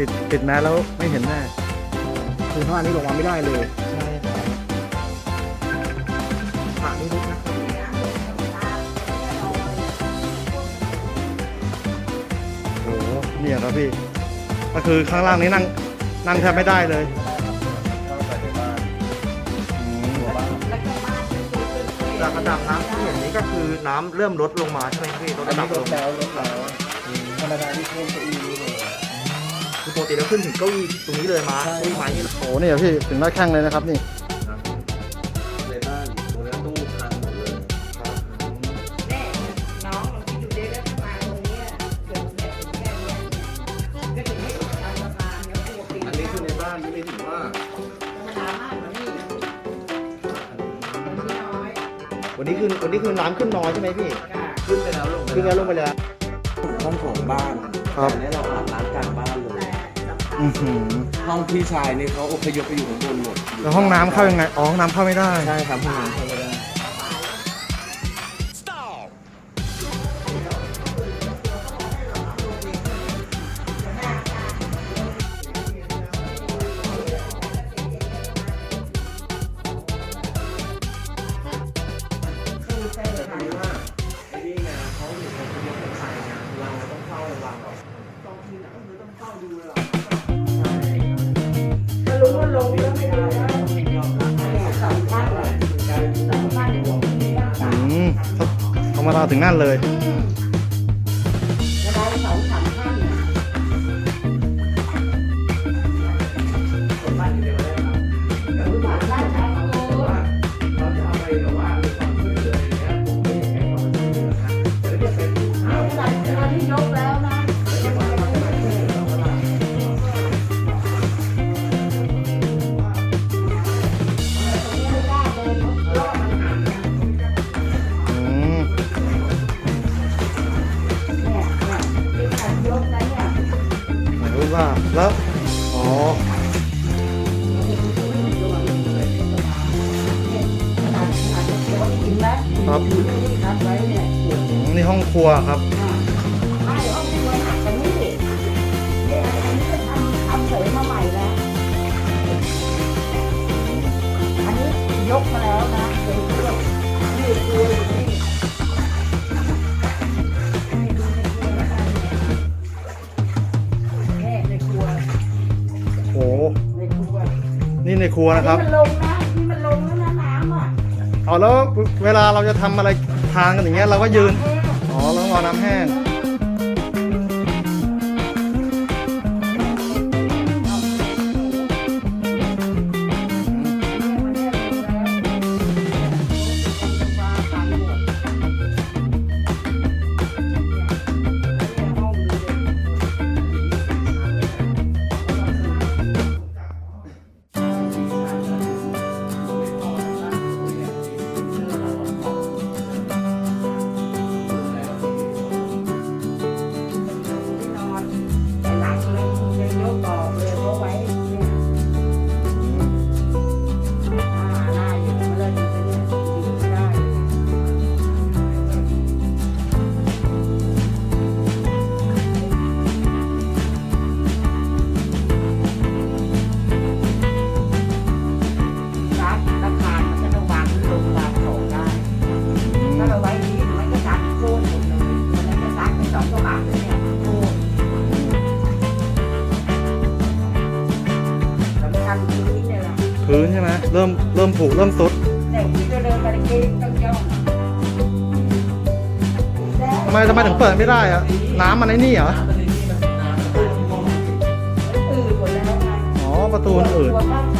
พี่ไม่เป็นไรปิดปิดแมสแล้วไม่เห็นแน่คือท่านี้ลงมาไม่ได้เลยใช่ครับผ่านี่ลึกนะโอ้โหเนี่ยครับพี่ ก็คือข้างล่างนี้นั่งนั่งแทบไม่ได้เลยอืมจากระดับน้ำที่เห็นนี้ก็คือน้ำเริ่มลดลงมาใช่ไหมพี่ลดอันระดันี้บลลดงแล้วลดแล้วธรรมดาที่เพิ่มเก้าอี้นี่เลยคือป กติเราขึ้นถึงเก้าอี้ตรงนี้เลยมาเก้าอี้ไม้นี่โอ้โหเนี่ยพี่ถึงหน้าแข้งเลยนะครับนี่ในบ้านตรงนี้ตู้พังหมดเลยครับแม่น้องเราคิดดูได้แล้วถ้ามาตรงเนี้ยเกิดเนี่ยเป็นแค่เนี้ยก็ถึงให้ทางสะพานเนี่ยตัวปีนอันนี้คือในบ้านนี่ไม่ถึงว่าธรรมดามากกว่านี่มันน้อยวันนี้คือวันนี้คือน้ำขึ้นน้อยใช่ไหมพี่ค่ะขึ้นไปแล้วลงขึ้นแล้วลงไปแล้ว ห้องของบ้านครับ แต่อันนี้เราอา อือหือห้องพี่ชายนี่เขาอพยพไปอยู่ข้างบนหมดแล้วห้องน้ำเข้ายังไง อ๋อ ห้องน้ำเข้าไม่ได้ ใช่ครับห้องน้ำเข้าไม่ได้ เอามดาถึงนั่นเลย ครับอืมนี่ห้องครัวครับยกมาแล้วนะเดี๋ยวเรื่องนี่ครัวอยู่นี่ให้ดูในครัวแล้วกันเนี่ยในครัวโอ้โห ในครัวนี่ในครัวนะครับนี่มันลงนะ อ๋อแล้วเวลาเราจะทำอะไรทานกันอย่างเงี้ยเราก็ยืน อ๋อแล้วรอน้ำแห้ง พื้นใช่ไหมเริ่มเริ่มผุเริ่มซุดเด็กที่จะเดินไปเองต้องย่องทำไมทำไมถึงเปิดไม่ได้อะน้ำมันไอ้นี่เหรอตื่นหมดแล้วไงอ๋อประตูมันอืดตัวข้างขวาจะดู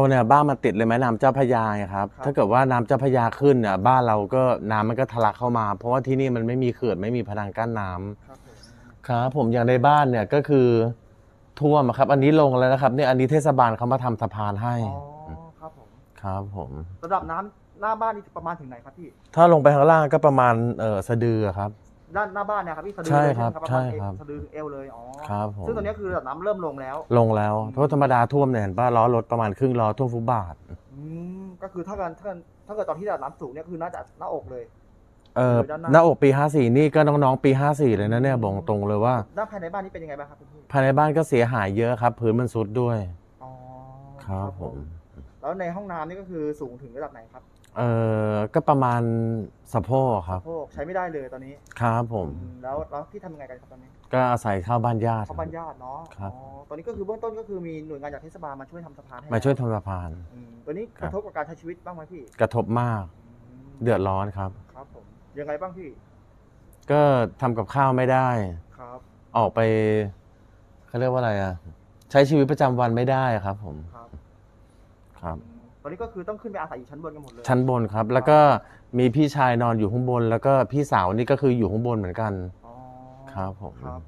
เราเนี่ยบ้านมันติดเลยแม่น้ำเจ้าพระยาไงครับ ถ้าเกิดว่าน้ำเจ้าพระยาขึ้นเนี่ยบ้านเราก็น้ำมันก็ทะลักเข้ามา เพราะว่าที่นี่มันไม่มีเขื่อนไม่มีพนังกั้นน้ำครับผมครับผมอย่างในบ้านเนี่ยก็คือท่วมอะครับ อันนี้ลงแล้วนะครับเนี่ยอันนี้เทศบาลเขามาทำสะพานให้อ๋อครับผมครับผม ระดับน้ำหน้าบ้านนี่ประมาณถึงไหนครับพี่ ถ้าลงไปข้างล่างก็ประมาณเออสะดือครับ ด้านหน้าบ้านเนี่ยครับพี่สะดือใช่เลยครับไหมใช่ครับ สะดือถึงเอวเลยอ๋อครับผมซึ่งตอนนี้คือระดับน้ำเริ่มลงแล้ว ลงแล้วเพราะธรรมดาท่วมเนี่ยเห็นป่ะล้อรถประมาณครึ่งล้อท่วมฟุตบาท อืมก็คือถ้ากันถ้ากันถ้าเกิดตอนที่ระดับน้ำสูงเนี่ยคือน่าจะหน้าอกเลย เออด้านหน้า หน้าอกปี 54 นี่ก็น้องๆปี 54 เลยนะเนี่ยบอกตรงเลยว่า ด้านภายในบ้านนี่เป็นยังไงบ้างครับพี่ภายในบ้านก็เสียหายเยอะครับพื้นมันซุดด้วย อ๋อครับผม แล้วในห้องน้ำนี่ก็คือสูงถึงระดับไหนครับ เออก็ประมาณสะโพกครับโอ้ใช้ไม่ได้เลยตอนนี้ครับผม อืมแล้วแล้วพี่ทำยังไงกันครับตอนนี้ก็อาศัยเข้าบ้านญาติ เข้าบ้านญาติเนาะครับ อ๋อตอนนี้ก็คือเบื้องต้นก็คือมีหน่วยงานจากเทศบาลมาช่วยทำสะพานให้มาช่วยทำสะพาน อืมตัวนี้ครักบระทบกับการใช้ชีวิตบ้างไหมพี่กระทบมากอืมเดือดร้อนครับ ครับผมยังไงบ้างพี่ก็ทำกับข้าวไม่ได้ ครับออกไปเขาเรียกว่าอะไรอะ ใช้ชีวิตประจำวันไม่ได้ครับผมครับ ครับ อืม ตอนนี้ก็คือต้องขึ้นไปอาศัยอยู่ชั้นบนกันหมดเลยชั้นบนครับ แล้วก็มีพี่ชายนอนอยู่ข้างบน แล้วก็พี่สาวนี่ก็คืออยู่ข้างบนเหมือนกันอ๋อครับผมครับ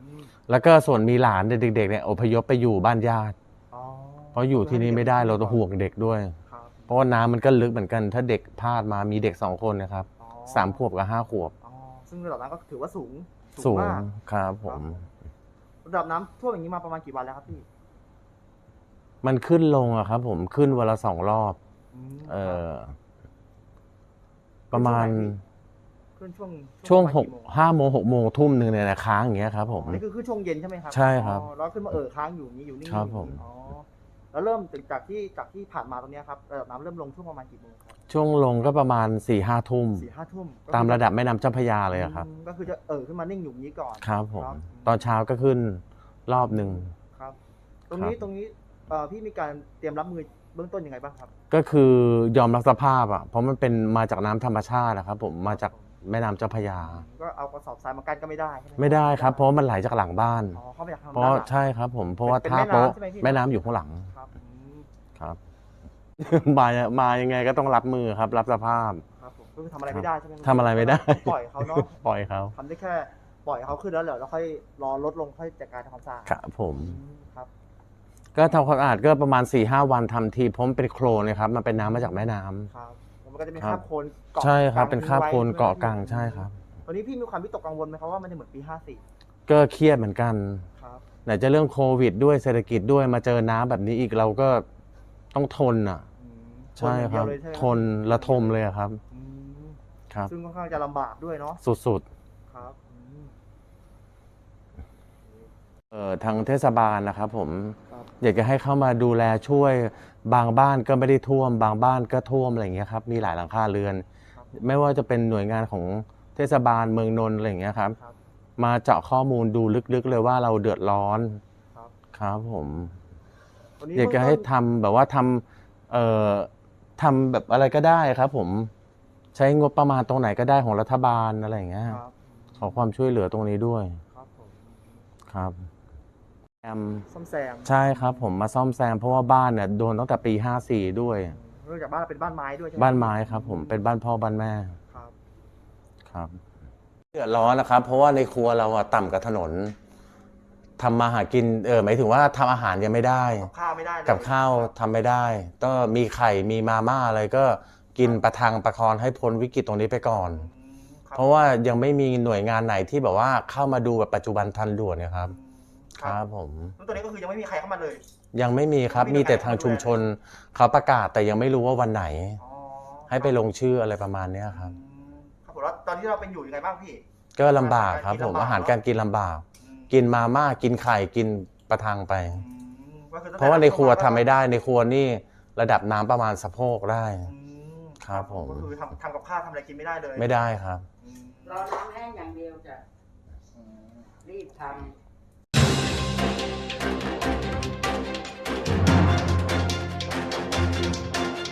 อืมแล้วก็ส่วนมีหลานเด็กๆเนี่ยอพยพไปอยู่บ้านญาติ อ๋อเพราะอยู่ที่นี่ไม่ได้เราต้องห่วงเด็กด้วย ครับเพราะว่าน้ำมันก็ลึกเหมือนกัน ถ้าเด็กพลาดมามีเด็กสองคนนะครับอ๋อสามขวบกับห้าขวบอ๋อซึ่งระดับน้ำก็ถือว่าสูงสูงมาก ครับผม ระดับน้ำท่วมอย่างนี้มาประมาณกี่วันแล้วครับพี่ มันขึ้นลงอะครับ ผมขึ้นวันละสองรอบมเออประมาณขึ้นช่วงช่วงประมาณหกกี่โมงห้าโมงหกโมงทุ่มหนึ่งเนี่ยนะค้างอย่างเงี้ยครับ ผมอันนี้คือขึ้นช่วงเย็นใช่ไหมครับใช่ครับอ๋อแล้วขึ้นมาเออค้างอยู่อย่างนี้อยู่นี่ครับผม อ๋อแล้วเริ่มจากที่จากที่ผ่านมาตรงเนี้ยครับระดับน้ำเริ่มลงช่วงประมาณกี่โมงครับช่วงลงก็ประมาณสี่ห้าทุ่ม สี่ห้าทุ่มก็คือตามระดับแม่น้ำเจ้าพระยาเลยอะครับ อืมก็คือจะเออขึ้นมานิ่งอยู่อย่างนี้ก่อน ครับผม ครับ ตอนเช้าก็ขึ้นรอบหนึ่ง ครับ ตรงนี้ครับ ตรงนี้ เอ่อพี่มีการเตรียมรับมือเบื้องต้นยังไงบ้างครับก็คือยอมรับสภาพอะเพราะมันเป็นมาจากน้ำธรรมชาตินะครับผมมาจากแม่น้ำเจ้าพระยา ก็เอากระสอบทรายมากันก็ไม่ได้ใช่ไหมไม่ได้ครับ เพราะว่ามันไหลจากหลังบ้าน อ๋อเข้าไปจากทางเพราะด้านหลัง ใช่ครับผมเพราะว่าเป็นท่าแม่น้ำโป๊ะใช่ไหมพี่ แม่น้ำอยู่ข้างหลังครับอืมครับ มามายังไงก็ต้องรับมือครับ รับสภาพ ครับผมก็คือทำอะไรไม่ได้ใช่ไหมทำอะไรไม่ได้ ปล่อยเขาเนาะปล่อยเขาทำได้แค่ปล่อยเขาขึ้นแล้วเหรอแล้วค่อยรอลดลงค่อยจัดการทำความสะอาดครับผม อืมครับ ก็ทำความสะอาดก็ประมาณ4ี่ห้าวันทำทีเพราะมันเป็นโคลนนะครับ มันเป็นน้ำมาจากแม่น้ำ ครับแล้วมันก็จะเป็นครัคาบบโคลนเกาะใช่ครับ กลงเป็นคราบโคลนทิ้งไว้เกาะกลางใช่ครับ ตอนนี้พี่มีความวิตกกังวลไหมครับว่ามันจะเหมือนปีก็เครียดเหมือนกัน54ครับไหนจะเรื่องโควิดด้วยเศรษฐกิจด้วยมาเจอน้ำแบบนี้อีกเราก็ต้องทนอะ อืมใช่ครับนอย่างเดียวเลยใช่ไหมทนระทมเลยอะครับ อืมครับ ซึ่งค่อนข้างจะลำบากด้วยเนาะ สุด ครับอืม ๆเอ่อ ทางเทศบาลนะครับผมครับอยากจะให้เข้ามาดูแลช่วยบางบ้านก็ไม่ได้ท่วม บางบ้านก็ท่วมอะไรอย่างเงี้ยครับมีหลายหลังคาเรือนครับไม่ว่าจะเป็นหน่วยงานของเทศบาลเมืองนนท์อะไรอย่างเงี้ยครับครับมาเจาะข้อมูลดูลึกๆเลยว่าเราเดือดร้อนครับครับผมตอนนี้อยากจะให้เบื้งต้นทำแบบว่าทำเอ่อทำแบบอะไรก็ได้ครับ ผมใช้งบประมาณตรงไหนก็ได้ของรัฐบาลอะไรอย่างเงี้ยครับขอความช่วยเหลือตรงนี้ด้วยครับผมครับ แอมซ่อมแซมใช่ครับผมมาซ่อมแซมเพราะว่าบ้านเนี่ยโดนตั้งแต่ปี 54 ด้วย เนื่องจากบ้านเราเป็นบ้านไม้ด้วยใช่ไหมบ้านไม้ครับ ผมเป็นบ้านพ่อบ้านแม่ครับครับเดือดร้อนนะครับ เพราะว่าในครัวเราอะต่ำกับถนนทำมาหากินเออหมายถึงว่าทำอาหารยังไม่ได้ กับข้าวไม่ได้เลยกับข้าวทำไม่ได้ ก็มีไข่มีมาม่าอะไรก็กินประทังประคองให้พ้นวิกฤตตรงนี้ไปก่อน อืมคบเพราะว่ายังไม่มีหน่วยงานไหนที่แบบว่าเข้ามาดูแบบปัจจุบันทันด่วนเนยครับ ครับผมแล้วตัวนี้ก็คือยังไม่มีใครเข้ามาเลย ยังไม่มีครับไม่มีมีแต่ใครทางเข้ามาชุมชนเขาประกาศแต่ยังไม่รู้ว่าวันไหนอ๋อให้ไปลงชื่ออะไรประมาณเนี้ยครับอืมครับผมแล้วตอนที่เราเป็นอยู่ยังไงบ้างพี่ ก็ลำบากครับผมอาอาหาหารรกาการรกิกินนลำลำบาบากกกินมาม่ากินไข่กินประทังไปอืมก็คือตั้งแต่เพราะว่าในครัวทำไม่ได้ในครัวนี่ระดับน้ำประมาณสะโพกได้อืมครับผมก็คือทำทำกับข้าวทำอะไรกินไม่ได้เลย ไม่ได้ครับอืมรอน้ำแห้งอย่างเดียวจะอืมรีบทำ Thank you.